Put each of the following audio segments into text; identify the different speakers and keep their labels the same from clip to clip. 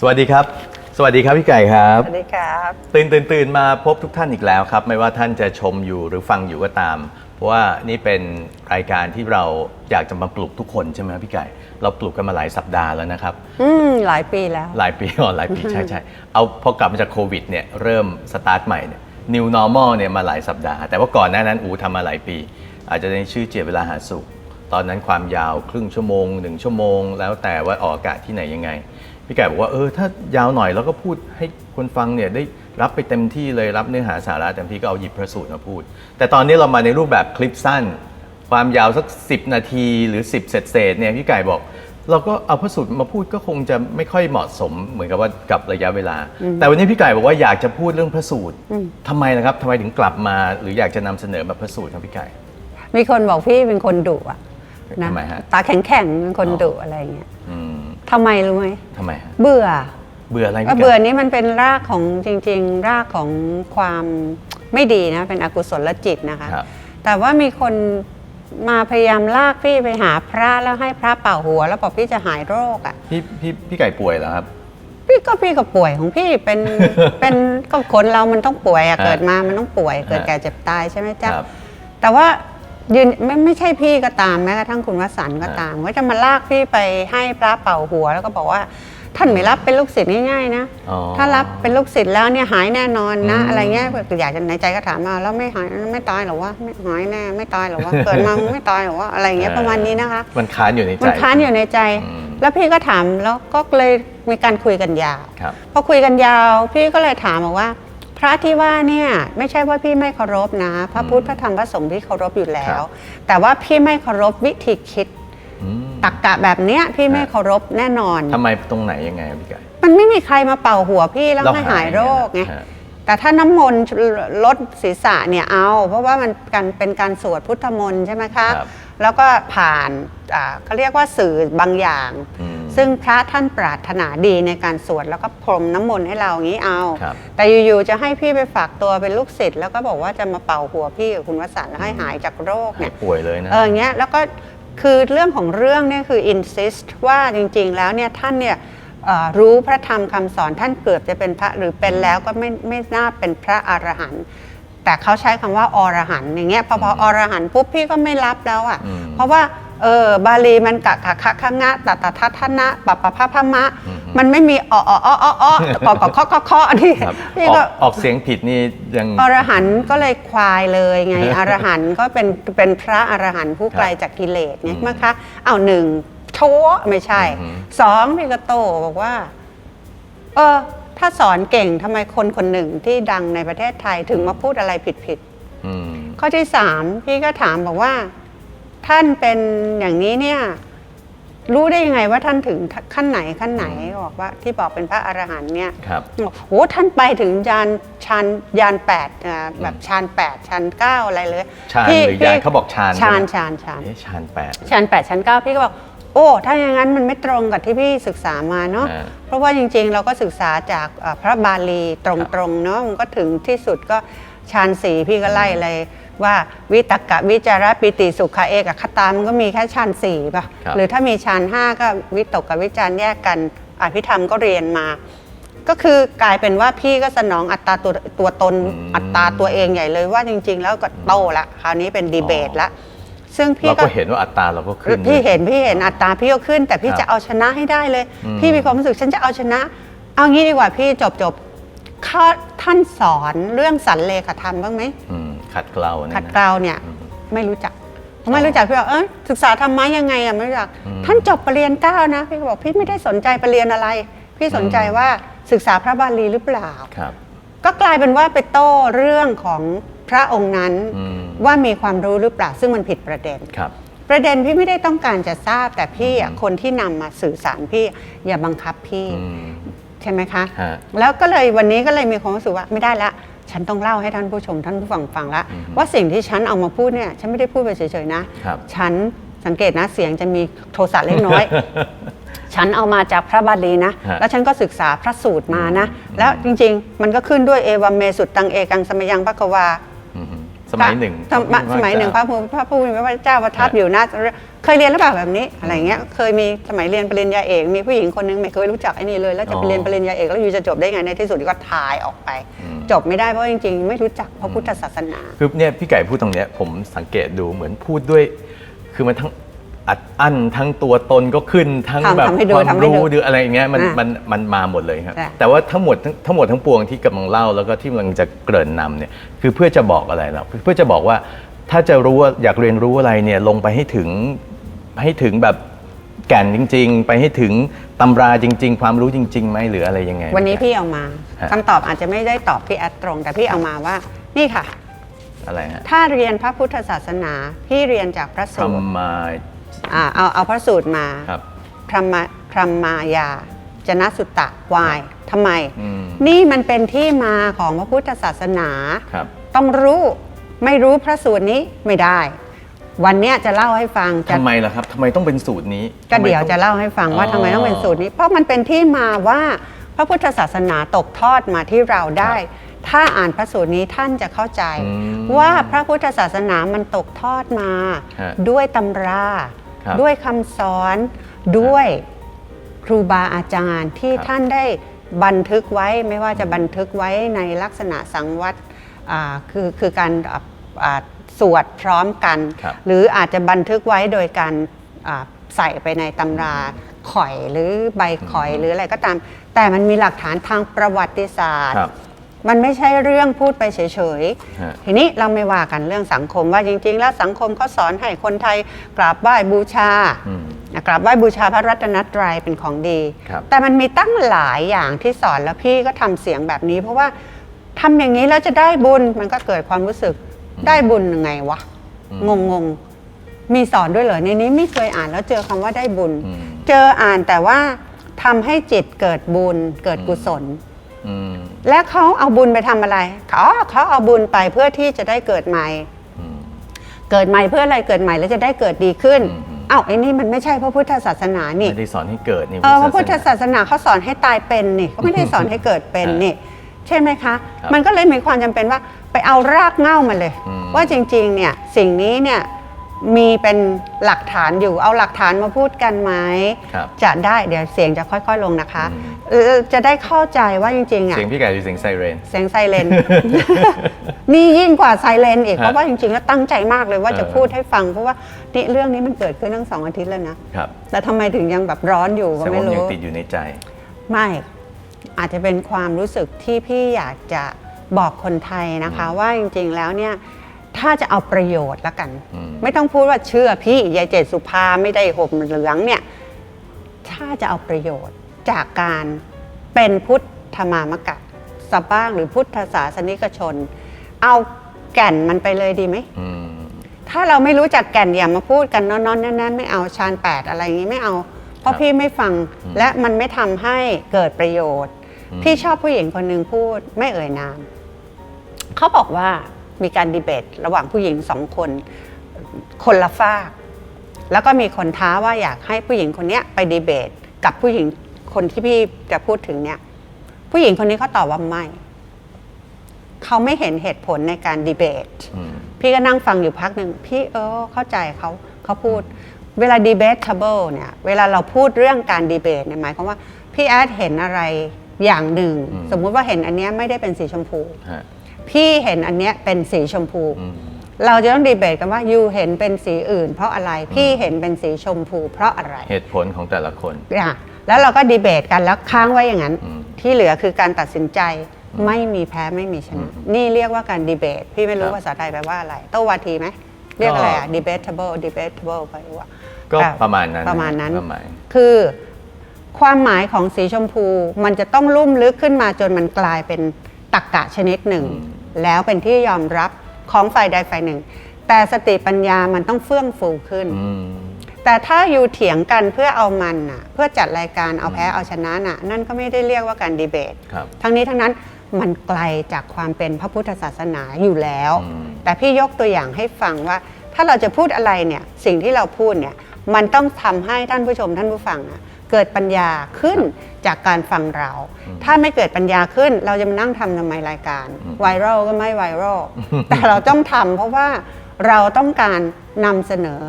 Speaker 1: สวัสดีครับ สวัสดีครับพี่ไก่ครับ
Speaker 2: สวัสดีครับ
Speaker 1: ตื่นตื่นตื่นมาพบทุกท่านอีกแล้วครับ ไม่ว่าท่านจะชมอยู่หรือฟังอยู่ก็ตาม เพราะว่านี่เป็นรายการที่เราอยากจะมาปลุกทุกคนใช่ไหมครับพี่ไก่ เราปลุกกันมาหลายสัปดาห์แล้วนะครับ
Speaker 2: อืมหลายปีแล้ว
Speaker 1: หลายปีก่อนหลายปีใช่ใช่เอาพอกลับมาจากโควิดเนี่ยเริ่มสตาร์ทใหม่เนี่ย new normal เนี่ยมาหลายสัปดาห์ แต่ว่าก่อนหน้านั้นอูทำมาหลายปี อาจจะในชื่อเจียบเวลาหาสุขตอนนั้นความยาวครึ่งชั่วโมงหนึ่งชั่วโมง แล้วแต่ว่าออกอากาศที่ไหนยังไง พี่ไก่บอกว่าเออถ้ายาวหน่อยแล้วก็พูดให้คนฟังเนี่ยได้รับไปเต็มที่เลยรับเนื้อหาสาระเต็มที่ก็เอาหยิบพระสูตรมาพูด แต่ตอนนี้เรามาในรูปแบบคลิปสั้น ความยาวสัก 10 นาทีหรือ 10 เศษเศษๆเนี่ยพี่ไก่บอก เราก็เอาพระสูตรมาพูดก็คงจะไม่ค่อยเหมาะสมเหมือนกับว่ากับระยะเวลา แต่วันนี้พี่ไก่บอกว่าอยากจะพูดเรื่องพระสูตรทำไมนะครับทำไมถึงกลับมา หรืออยากจะนำเสนอแบบพระสูตรครับพี่ไก่
Speaker 2: มีคนบอกพี่เป็นคนดุอะนะ
Speaker 1: ทำไมฮะ
Speaker 2: ตาแข็งแข็งๆเป็นคน
Speaker 1: อ๋อ
Speaker 2: ดุอะไรอย่างเงี้ย
Speaker 1: อืม
Speaker 2: ทำไมรู้ไหม
Speaker 1: ทำไมฮะ
Speaker 2: เบื่อ
Speaker 1: เบื่ออะไร
Speaker 2: ว่า
Speaker 1: พี่
Speaker 2: เบื่อ
Speaker 1: ไก่
Speaker 2: นี้มันเป็นรากของจริง ๆ รากของความไม่ดีนะ เป็นอกุศลจิตนะคะ
Speaker 1: ครับ
Speaker 2: แต่ว่ามีคนมาพยายามลากพี่ไปหาพระแล้วให้พระเป่าหัว แล้วบอกพี่จะหายโรคอะ
Speaker 1: พี่พี่พี่ไก่ป่วยเหรอครับ
Speaker 2: พี่ก็พี่ก็ป่วยของพี่เป็น เป็นก็คนเรามันต้องป่วยอะ
Speaker 1: ฮะ
Speaker 2: เกิดมามันต้องป่วย เกิด
Speaker 1: ฮะ
Speaker 2: แก่เจ็บตายใช่ไหมจ๊ะ
Speaker 1: ครับ
Speaker 2: แต่ว่า ยืนไม่ไม่ใช่พี่ก็ตามแม้กระทั่งคุณวสันต์ก็ตาม ก็จะมาลากพี่ไปให้พระเป่าหัว แล้วก็บอกว่าท่านไม่รับเป็นลูกศิษย์ง่ายๆนะ
Speaker 1: อ๋อ
Speaker 2: ถ้ารับเป็นลูกศิษย์แล้วเนี่ยหายแน่นอนนะ
Speaker 1: อืม
Speaker 2: อะไรเงี้ยอยากจะในใจก็ถามมาแล้วไม่หายไม่ตายเหรอวะไม่หายแน่ไม่ตายเหรอวะ เกิดมาไม่ตายเหรอวะอะไรเงี้ยประมาณนี้นะคะ
Speaker 1: มันค้านอยู่ในใจ
Speaker 2: มันค้านอยู่ในใจ
Speaker 1: อืม
Speaker 2: แล้วพี่ก็ถามแล้วก็เลยมีการคุยกันยาว
Speaker 1: ครับ
Speaker 2: พอคุยกันยาวพี่ก็เลยถามบอกว่า พระที่ว่าเนี่ยไม่ใช่ว่าพี่ไม่เคารพนะ พระพุทธพระธรรมพระสงฆ์พี่เคารพอยู่แล้
Speaker 1: ครั
Speaker 2: ว
Speaker 1: บ
Speaker 2: แต่ว่าพี่ไม่เคารพวิธีคิด
Speaker 1: อืม
Speaker 2: ตักกะแบบเนี้ยพี่ไม่
Speaker 1: ฮะ
Speaker 2: เคารพแน่นอน
Speaker 1: ทำไมตรงไหนยังไงครับพี่ไก่
Speaker 2: มันไม่มีใครมาเป่าหัวพี่แล้วให้หายโรคไง
Speaker 1: ฮะ
Speaker 2: แต่ถ้าน้ำมนต์ลดศีรษะเนี่ยเอา เพราะว่ามันการเป็นการสวดพุทธมนต์ใช่ไหมคะ
Speaker 1: ครับ
Speaker 2: แล้วก็ผ่านอ่าเขาเรียกว่าสื่อบางอย่าง
Speaker 1: อืม
Speaker 2: ซึ่งพระท่านปรารถนาดีในการสวดแล้วก็พรมน้ำมนต์ให้เราอย่างนี้เอา
Speaker 1: ครับ
Speaker 2: แต่อยู่ๆจะให้พี่ไปฝากตัวเป็นลูกศิษย์แล้วก็บอกว่าจะมาเป่าหัวพี่กับคุณวสันต์แล้วให้หายจากโรค
Speaker 1: หา
Speaker 2: เนี่ยย
Speaker 1: ป่วยเลยนะ
Speaker 2: เอออย่างเงี้ยแล้วก็คือเรื่องของเรื่องเนี่ยคือ insist ว่าจริงๆแล้วเนี่ยท่านเนี่ยเอ่อรู้พระธรรมคำสอนท่านเกือบจะเป็นพระหรือเป็นแล้วก็ไม่ไม่น่าเป็นพระอรหันต์แต่เขาใช้คำว่าอรหันต์อย่างเงี้ยพอพออรหันต์ปุ๊บพี่ก็ไม่รับแล้วอะ
Speaker 1: อืม
Speaker 2: เพราะว่า เออบาลีมันกะกะคะคะงะตะตะทัทนะปะปะพะพะมะ
Speaker 1: อืม
Speaker 2: มันไม่มีออออออออกอกเคาะเคาะเคาะนี่
Speaker 1: ครับ
Speaker 2: พี่
Speaker 1: ออ
Speaker 2: ก็
Speaker 1: กออกเสียงผิดนี่ยัง
Speaker 2: อรหันต์ก็เลยควายเลยไง อรหันต์ก็เป็นเป็นพระอรหันต์ผู้ไกลจากกิเลสไง
Speaker 1: อืม
Speaker 2: มั้งคะเอาหนึ่งโชว์ไม่ใช่
Speaker 1: อืม
Speaker 2: สองพี่กโตบอกว่า เออ ถ้าสอนเก่งทำไมคนคนหนึ่งที่ดังในประเทศไทยถึงมาพูดอะไรผิดผิด
Speaker 1: อืม
Speaker 2: ๆข้อที่สามพี่ก็ถามบอกว่า ท่านเป็นอย่างนี้เนี่ยรู้ได้ยังไงว่าท่านถึงขั้นไหนขั้นไหนบอกว่าที่บอกเป็นพระอรหันต์เนี่ย
Speaker 1: ครับ
Speaker 2: โอ้โหท่านไปถึงยานชานยานแปดอ่าแบบชานแปดชานเก้าอะไรเลย
Speaker 1: ชาญ
Speaker 2: พี่
Speaker 1: หรือยาน
Speaker 2: พี่
Speaker 1: เขาบอกชาญ
Speaker 2: ชาน
Speaker 1: ใช่ไหม
Speaker 2: ชานชาน
Speaker 1: เอ๊ะชานแปด
Speaker 2: ชานแปดชานเก้าพี่ก็บอกโอ้ถ้าอย่างนั้นมันไม่ตรงกับที่พี่ศึกษามาเนาะ
Speaker 1: อ่า
Speaker 2: เพราะว่าจริง ๆ เราก็ศึกษาจากอ่าพระบาลีตรงๆเนาะมันก็ถึงที่สุดก็ชานสี่พี่ก็ไล่เลย ว่าวิตกกะวิจาระปิติสุขะเอกคตามันก็มีแค่ชานสี่ป่ะ
Speaker 1: ครับ
Speaker 2: หรือถ้ามีชานห้าก็วิตกกับวิจารแยกกันอภิธรรมก็เรียนมา ก็คือกลายเป็นว่าพี่ก็สนองอัตตราตัวตัวตน
Speaker 1: อืม
Speaker 2: อัตราตัวเองใหญ่เลยว่าจริง ๆ แล้วก็โตละคราวนี้เป็นดีเบต
Speaker 1: อ๋อ
Speaker 2: ละซึ่งพี่
Speaker 1: เรา
Speaker 2: ก็
Speaker 1: ก็เห็นว่าอัตราเราก็ขึ้น
Speaker 2: พี่เห็นพี่เห็นอัตราพี่ก็ขึ้น แต่พี่
Speaker 1: ครับ
Speaker 2: จะเอาชนะให้ได้เลย
Speaker 1: อืม
Speaker 2: พี่มีความรู้สึกฉันจะเอาชนะ เอางี้ดีกว่าพี่จบจบข้อท่านสอนเรื่องสันเลขธรรมบ้างไหม
Speaker 1: อืม ขัดเกลาเนี่ย
Speaker 2: ขัด
Speaker 1: นะ
Speaker 2: เกลาเนี่ย
Speaker 1: อืม
Speaker 2: ไม่รู้จักไม่รู้จักพี่บอกเออศึกษาธรรมะยังไงอะไม่รู้จัก
Speaker 1: อืม
Speaker 2: ท่านจบปรริญญาเก้านะพี่ก็บอกพี่ไม่ได้สนใจปรริญญาอะไร พี่สนใจ
Speaker 1: อืม
Speaker 2: ว่าศึกษาพระบาลีหรือเปล่า
Speaker 1: ครับ
Speaker 2: ก็กลายเป็นว่าไปโต้เรื่องของพระองค์นั้น
Speaker 1: อืม
Speaker 2: ว่ามีความรู้หรือเปล่าซึ่งมันผิดประเด็น
Speaker 1: ครับ
Speaker 2: ประเด็นพี่ไม่ได้ต้องการจะทราบแต่พี่อะคนที่นำมาสื่อสารพี่อย่าบังคับพี่
Speaker 1: อืม
Speaker 2: ใช่ไหมคะ
Speaker 1: ฮะ
Speaker 2: แล้วก็เลยวันนี้ก็เลยมีความรู้สึกว่าไม่ได้ละ ฉันต้องเล่าให้ท่านผู้ชมท่านผู้ฟังฟังละ
Speaker 1: อืม
Speaker 2: ว่าสิ่งที่ฉันเอามาพูดเนี่ยฉันไม่ได้พูดไปเฉยๆนะ
Speaker 1: ครับ
Speaker 2: ฉันสังเกตนะเสียงจะมีโทสะเล็กน้อย ฉันเอามาจากพระบาลีนะ
Speaker 1: ฮะ
Speaker 2: แล้วฉันก็ศึกษาพระสูตรมานะ
Speaker 1: อืม
Speaker 2: แล้วจริงๆ มันก็ขึ้นด้วยเอวัมเมสุดตังเอกังสมยังพระกวา
Speaker 1: อืม
Speaker 2: พ
Speaker 1: สมัยหนึ่ง
Speaker 2: สมสมัยหนึ่งพระภูมิพระผู้มีพระเจ้าประทับ
Speaker 1: ฮะ
Speaker 2: อยู่หน้าเคยเรียนหรือเปล่าแบบนี้อะไรเงี้ยเคยมีสมัยเรียนปริญญาเอกมีผู้หญิงคนนึงไม่เคยรู้จักไอ้นี่เลย แล้วจะไปเรียนปริญญาเอกแล้วอยู่จะจบได้ไงในที่สุดก็ทายออกไป จบไม่ได้เพราะจริงๆ ไม่รู้จักพระพุทธศาสนา
Speaker 1: คือเนี่ยพี่ไก่พูดตรงเนี้ยผมสังเกตดูเหมือนพูดด้วย คือมันทั้ง อัดอั้นทั้งตัวตนก็ขึ้นทั้ง
Speaker 2: ทำ
Speaker 1: แบบ
Speaker 2: ทำให้ดู
Speaker 1: ความ
Speaker 2: ทำให้ดู
Speaker 1: รู้หรืออะไรอย่างเงี้ยมัน
Speaker 2: อะ
Speaker 1: มันมันมาหมดเลยครับ
Speaker 2: ใช่
Speaker 1: แต่ว่าทั้งหมดทั้งทั้งหมดทั้งปวงที่กำลังเล่าแล้วก็ที่กำลังจะเกริ่นนำเนี่ยคือเพื่อจะบอกอะไรเราเพื่อจะบอกว่าถ้าจะรู้ว่าอยากเรียนรู้อะไรเนี่ยลงไปให้ถึงให้ถึงแบบแก่นจริง ๆ ไปให้ถึงตำราจริง ๆ ความรู้จริงๆไหมหรืออะไรยังไง
Speaker 2: วันนี้พี่เอามา
Speaker 1: ฮะ
Speaker 2: คำตอบอาจจะไม่ได้ตอบพี่แอดตรง แต่พี่เอามาว่า นี่ค่ะ
Speaker 1: อะไรฮะ
Speaker 2: ถ้าเรียนพระพุทธศาสนา พี่เรียนจากพระ
Speaker 1: พ
Speaker 2: สู
Speaker 1: ร
Speaker 2: ตร
Speaker 1: หมา
Speaker 2: อ่าเอาเอาพระสูตรมา
Speaker 1: ครับ
Speaker 2: พระมาพระมายาจนสุตตะวายทำไม
Speaker 1: อืม
Speaker 2: นี่มันเป็นที่มาของพระพุทธศาสนา
Speaker 1: ครับ
Speaker 2: ต้องรู้ไม่รู้พระสูตรนี้ไม่ได้ วันเนี้ยจะเล่าให้ฟังจะ
Speaker 1: ทำไมล่ะครับ ทำไมต้องเป็นสูตรนี้
Speaker 2: ก็
Speaker 1: ทำไม
Speaker 2: เดี๋ยว
Speaker 1: ต้อง
Speaker 2: จะเล่าให้ฟังว่า
Speaker 1: อ๋อ
Speaker 2: ทำไมต้องเป็นสูตรนี้ เพราะมันเป็นที่มาว่าพระพุทธศาสนาตกทอดมาที่เราได้ ถ้าอ่านพระสูตรนี้ท่านจะเข้าใจ
Speaker 1: อืม
Speaker 2: ว่าพระพุทธศาสนามันตกทอดมา
Speaker 1: ฮะ
Speaker 2: ด้วยตำรา
Speaker 1: ครับ
Speaker 2: ด้วยคำสอนด้วยครูบาอาจารย์ที่
Speaker 1: ครับ
Speaker 2: ท่านได้บันทึกไว้ไม่ว่าจะบันทึกไว้ในลักษณะสังวัตอ่าคือคือการอ่าอ่าสวดพร้อมกัน
Speaker 1: ครับ
Speaker 2: หรืออาจจะบันทึกไว้โดยการอ่าใส่ไปในตำราข่อยหรือใบข่อยหรืออะไรก็ตาม แต่มันมีหลักฐานทางประวัติศาสตร์
Speaker 1: ครับ
Speaker 2: มันไม่ใช่เรื่องพูดไปเฉย
Speaker 1: ฮะ
Speaker 2: ๆ ทีนี้เราไม่ว่ากันเรื่องสังคมว่าจริง ๆ แล้วสังคมเขาสอนให้คนไทยกราบไหว้บูชา
Speaker 1: อืม
Speaker 2: กราบไหว้บูชาพระรัตนตรัยเป็นของดี
Speaker 1: ครับ
Speaker 2: แต่มันมีตั้งหลายอย่างที่สอนแล้วพี่ก็ทำเสียงแบบนี้ เพราะว่าทำอย่างนี้แล้วจะได้บุญมันก็เกิดความรู้สึกได้บุญยังไงวะ งงงๆ มีสอนด้วยเหรอในนี้ไม่เคยอ่านแล้วเจอคำว่าได้บุญ
Speaker 1: อืม
Speaker 2: เจออ่านแต่ว่าทำให้จิตเกิดบุญเกิดกุศล
Speaker 1: อืม
Speaker 2: และเขาเอาบุญไปทำอะไรเขาเขาเอาบุญไปเพื่อที่จะได้เกิดใหม่
Speaker 1: อืม
Speaker 2: เกิดใหม่เพื่ออะไรเกิดใหม่แล้วจะได้เกิดดีขึ้น
Speaker 1: อืม
Speaker 2: เอ้าไอ้นี่มันไม่ใช่พระพุทธศาสนานี่
Speaker 1: ไม่ได้สอนให้เกิดนี่
Speaker 2: เออพระพุทธศาสนาเขาสอนให้ตายเป็นนี่เขาไม่ได้สอนให้เกิดเป็นนี่ ใช่ไหมคะ
Speaker 1: ครับ
Speaker 2: มันก็เลยมีความจำเป็นว่าไปเอารากเหง้ามาเลย
Speaker 1: อืม
Speaker 2: ว่าจริงๆเนี่ยสิ่งนี้เนี่ย มีเป็นหลักฐานอยู่ เอาหลักฐานมาพูดกันไหม
Speaker 1: ครับ
Speaker 2: จะได้เดี๋ยวเสียงจะค่อยๆลงนะคะ
Speaker 1: อืม
Speaker 2: เออจะได้เข้าใจว่าจริงๆอะ
Speaker 1: เสียงพี่ไก่หรือเสียงไซเรน
Speaker 2: เสียงไซเรนนี่ยิ่งกว่าไซเรนอีก
Speaker 1: ฮะ
Speaker 2: เพราะว่าจริงๆแล้วตั้งใจมากเลยว่าจะ
Speaker 1: เออ
Speaker 2: พูดให้ฟัง เพราะว่านี่เรื่องนี้มันเกิดขึ้นตั้งสองอาทิตย์แล้วนะ
Speaker 1: ครับ
Speaker 2: แต่ทำไมถึงยังแบบร้อนอยู่ก็
Speaker 1: แต่
Speaker 2: ไม่
Speaker 1: ว่ายัง
Speaker 2: รู้
Speaker 1: ติดอยู่ในใจ
Speaker 2: ไม่อาจจะเป็นความรู้สึกที่พี่อยากจะบอกคนไทยนะคะ ว่าจริงๆแล้วเนี่ย ถ้าจะเอาประโยชน์ละกัน
Speaker 1: อืม
Speaker 2: ไม่ต้องพูดว่าเชื่อพี่ยายเจตสุภาไม่ได้ห่มเหลืองเนี่ยถ้าจะเอาประโยชน์จากการเป็นพุทธมามกะสะบ้างหรือพุทธศาสนิกชน เอาแก่นมันไปเลยดีไหม
Speaker 1: อืม
Speaker 2: ถ้าเราไม่รู้จักแก่นอย่ามาพูดกันนอนๆนั่นๆไม่เอาชานแปดอะไรอย่างนี้ไม่เอา เพราะ
Speaker 1: ครับ
Speaker 2: พี่ไม่ฟัง
Speaker 1: อืม
Speaker 2: และมันไม่ทำให้เกิดประโยชน์
Speaker 1: อืม
Speaker 2: พี่ชอบผู้หญิงคนหนึ่งพูดไม่เอ่ยนามเขาบอกว่า มีการดีเบต ระหว่างผู้หญิงสองคน คนละฝาก แล้วก็มีคนท้าว่าอยากให้ผู้หญิงคนเนี้ยไปดีเบต กับผู้หญิงคนที่พี่จะพูดถึงเนี่ย ผู้หญิงคนนี้เขาตอบว่าไม่เขาไม่เห็นเหตุผลในการดีเบต
Speaker 1: อืม
Speaker 2: พี่ก็นั่งฟังอยู่พักหนึ่งพี่เออเข้าใจเขาเขาพูด เวลา debatable เนี่ยเวลาเราพูดเรื่องการดีเบตเนี่ยหมายความว่าพี่แอดเห็นอะไรอย่างหนึ่ง
Speaker 1: อืม
Speaker 2: สมมุติว่าเห็นอันเนี้ยไม่ได้เป็นสีชมพู
Speaker 1: ฮะ
Speaker 2: พี่เห็นอันเนี้ยเป็นสีชมพู
Speaker 1: อืม
Speaker 2: เราจะต้องดีเบตกันว่ายูเห็นเป็นสีอื่น เพราะอะไรพี่เห็นเป็นสีชมพู เพราะอะไร
Speaker 1: เหตุผลของแต่ละคน
Speaker 2: อะแล้วเราก็ดีเบตกันแล้วค้างไว้อย่างนั้น
Speaker 1: อืม
Speaker 2: ที่เหลือคือการตัดสินใจไม่มีแพ้ไม่มีชนะ
Speaker 1: อืม
Speaker 2: นี่เรียกว่าการดีเบต พี่ไม่รู้
Speaker 1: ครับ
Speaker 2: ภาษาไทยแปลว่าอะไรโต้วาทีไหมเรียกอะไรอะ debatable debatable ไปว่า
Speaker 1: ก็
Speaker 2: อ่
Speaker 1: ประมาณนั้น
Speaker 2: ประมาณนั้น
Speaker 1: ประมาณ
Speaker 2: คือความหมายของสีชมพูมันจะต้องลุ่มลึกขึ้นมาจนมันกลายเป็น ตักกะชนิดหนึ่ง
Speaker 1: อืม
Speaker 2: แล้วเป็นที่ยอมรับของฝ่ายใดฝ่ายหนึ่ง แต่สติปัญญามันต้องเฟื่องฟูขึ้น
Speaker 1: อืม
Speaker 2: แต่ถ้าอยู่เถียงกันเพื่อเอามันน่ะ เพื่อจัดรายการเอาแพ้เอาชนะน่ะ นั่นก็ไม่ได้เรียกว่าการดีเบต
Speaker 1: ครับ
Speaker 2: ทั้งนี้ทั้งนั้นมันไกลจากความเป็นพระพุทธศาสนาอยู่แล้ว
Speaker 1: อืม
Speaker 2: แต่พี่ยกตัวอย่างให้ฟังว่า ถ้าเราจะพูดอะไรเนี่ย สิ่งที่เราพูดเนี่ย มันต้องทำให้ท่านผู้ชมท่านผู้ฟังนะ เกิดปัญญาขึ้นจากการฟังเรา ถ้าไม่เกิดปัญญาขึ้น เราจะมานั่งทำทำไมรายการ
Speaker 1: อืม
Speaker 2: ไวรัลก็ไม่ไวรัลแต่เราต้องทำเพราะว่าเราต้องการนำเสนอ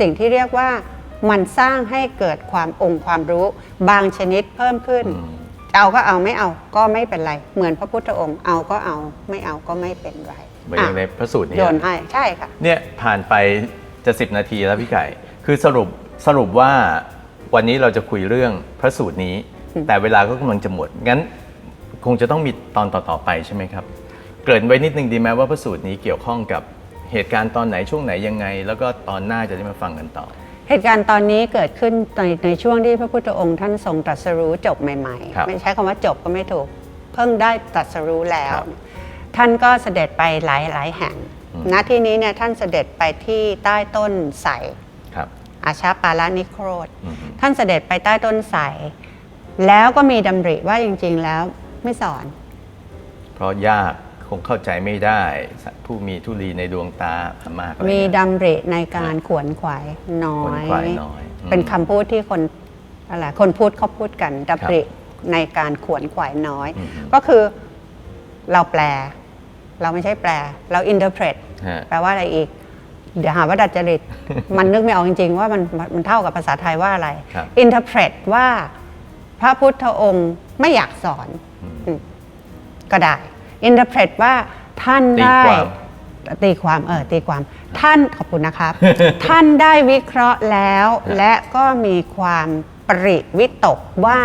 Speaker 2: สิ่งที่เรียกว่ามันสร้างให้เกิดความองค์ความรู้ บางชนิดเพิ่มขึ้น
Speaker 1: อืม
Speaker 2: เอาก็เอาไม่เอาก็ไม่เป็นไร เหมือนพระพุทธองค์เอาก็เอาไม่เอาก็ไม่เป็นไร
Speaker 1: เหมือนอย่างในพระสูตรนี้
Speaker 2: โยนให้ใช่ค่ะ
Speaker 1: เนี่ยผ่านไปจะสิบนาทีแล้วพี่ไก่ คือสรุปสรุปว่า วันนี้เราจะคุยเรื่องพระสูตรนี้ แต่เวลาก็กำลังจะหมด งั้นคงจะต้องมีตอนต่อๆไปใช่ไหมครับ เกริ่นไว้นิดนึงดีไหมว่าพระสูตรนี้เกี่ยวข้องกับเหตุการณ์ตอนไหนช่วงไหนยังไง แล้วก็ตอนหน้าจะได้มาฟังกันต่อ
Speaker 2: เหตุการณ์ตอนนี้เกิดขึ้นในในช่วงที่พระพุทธองค์ท่านทรงตรัสรู้จบใหม่
Speaker 1: ครับ
Speaker 2: ๆ ไม่ใช้คำว่าจบก็ไม่ถูก เพิ่งได้ตรัสรู้แล้ว
Speaker 1: ครับ
Speaker 2: ท่านก็เสด็จไปหลายหลายๆแห่ง
Speaker 1: อืม
Speaker 2: ณที่นี้เนี่ยท่านเสด็จไปที่ใต้ต้นไทร
Speaker 1: ครับ
Speaker 2: อาชาปาลานิโครธ
Speaker 1: อืม
Speaker 2: ท่านเสด็จไปใต้ต้นไทรแล้วก็มีดำริว่าจริง ๆ แล้วไม่สอน
Speaker 1: เพราะยากคงเข้าใจไม่ได้ ผู้มีทุลีในดวงตาอามากอะไร
Speaker 2: มี
Speaker 1: เนี่ย
Speaker 2: ดำริในการขวนขวายน้อ
Speaker 1: ขวน
Speaker 2: ย
Speaker 1: ขวายน้อยอืม
Speaker 2: เป็นคำพูดที่คนอะไรคนพูดเขาพูดกันดำริในการขวนขวายน้อย
Speaker 1: อืม
Speaker 2: ก็คือเราแปล เราไม่ใช่แปล เราอินเทอร์เพรต
Speaker 1: ฮะ
Speaker 2: แปลว่าอะไรอีก เดี๋ยวหาว่าดัดจริต มันนึกไม่ออกจริง ๆ ว่ามันมันเท่ากับภาษาไทยว่าอะไร
Speaker 1: ครับ
Speaker 2: อินเทอร์เพรตว่าพระพุทธองค์ไม่อยากสอน
Speaker 1: อืม
Speaker 2: อืมก็ได้ อินเทอร์เพรตว่าท่าน
Speaker 1: ตี
Speaker 2: ได้
Speaker 1: ความ
Speaker 2: ตีความเออตีความท่านขอบคุณนะครับ ท่านได้วิเคราะห์แล้วและก็มีความปริวิตกว่า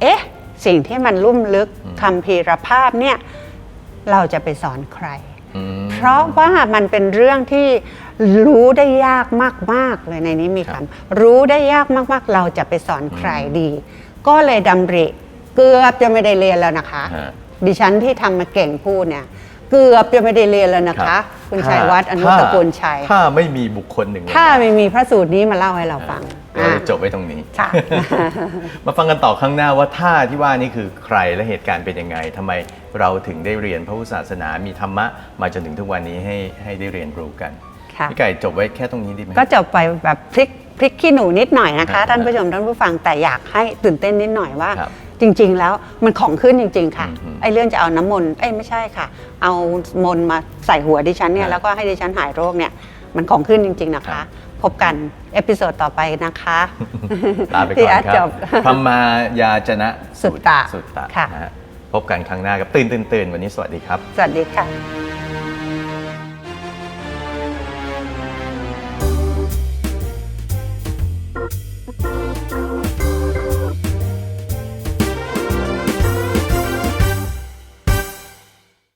Speaker 2: เอ๊ะ สิ่งที่มันลุ่มลึกคำพีรภาพเนี่ย เราจะไปสอนใคร
Speaker 1: อืม
Speaker 2: เพราะว่ามันเป็นเรื่องที่รู้ได้ยากมาก ๆ เลยในนี้มี
Speaker 1: ครั
Speaker 2: คำ
Speaker 1: บ
Speaker 2: รู้ได้ยากมาก ๆ เราจะไปสอนใครดี ก็เลยดำริเกือบจะไม่ได้เรียนแล้วนะคะ
Speaker 1: ฮะ
Speaker 2: ดิฉันที่ทำมาเก่งพูดเนี่ยเกือบจะไม่ได้เรียนแล้วนะคะ คุณชัยวัฒน์อนุตระกูลชัย
Speaker 1: ถ้าไม่มีบุคคลหนึ่ง
Speaker 2: ถ้าไม่มีพระสูตรนี้มาเล่าให้เราฟัง
Speaker 1: เราเลย
Speaker 2: อะ
Speaker 1: จบไว้ตรงนี้
Speaker 2: ค่ะ
Speaker 1: มาฟังกันต่อข้างหน้าว่าท่าที่ว่านี่คือใครและเหตุการณ์เป็นยังไงทำไมเราถึงได้เรียนพระพุทธศาสนามีธรรมะมาจนถึงทุกวันนี้ให้ให้ได้เรียนรู้กัน
Speaker 2: ค่ะ
Speaker 1: พี่ไก่จบไว้แค่ตรงนี้ดีไหม
Speaker 2: ก็จบไปแบบพลิกพลิกขี้หนูนิดหน่อยนะคะ
Speaker 1: ครับ
Speaker 2: ท่านผู้ชมท่านผู้ฟังแต่อยากให้ตื่นเต้นนิดหน่อยว่า
Speaker 1: ครับ
Speaker 2: จริง ๆ แล้วมันของขึ้นจริง ๆ ค่ะ
Speaker 1: อืม
Speaker 2: ไอ้เรื่องจะเอาน้ำมนต์เอ้ยไม่ใช่ค่ะ เอามนต์มาใส่หัวดิฉันเนี่
Speaker 1: ครั
Speaker 2: ย
Speaker 1: บ
Speaker 2: แล้วก็ให้ดิฉันหายโรคเนี่ยมันของขึ้นจริง ๆนะ
Speaker 1: ครั
Speaker 2: คะ
Speaker 1: บ
Speaker 2: พบกันเอพิโซดต่อไปนะคะ
Speaker 1: ลาไป
Speaker 2: ที่
Speaker 1: ก่อน
Speaker 2: อา
Speaker 1: ครั
Speaker 2: จ
Speaker 1: บบธรรมายาจนะ
Speaker 2: สุตตะ
Speaker 1: สุตตะ
Speaker 2: ค่ะ
Speaker 1: นะฮะพบกันครั้งหน้ากับตื่นตื่นตื่นวันนี้สวัสดีครับ
Speaker 2: สวัสดีค่ะ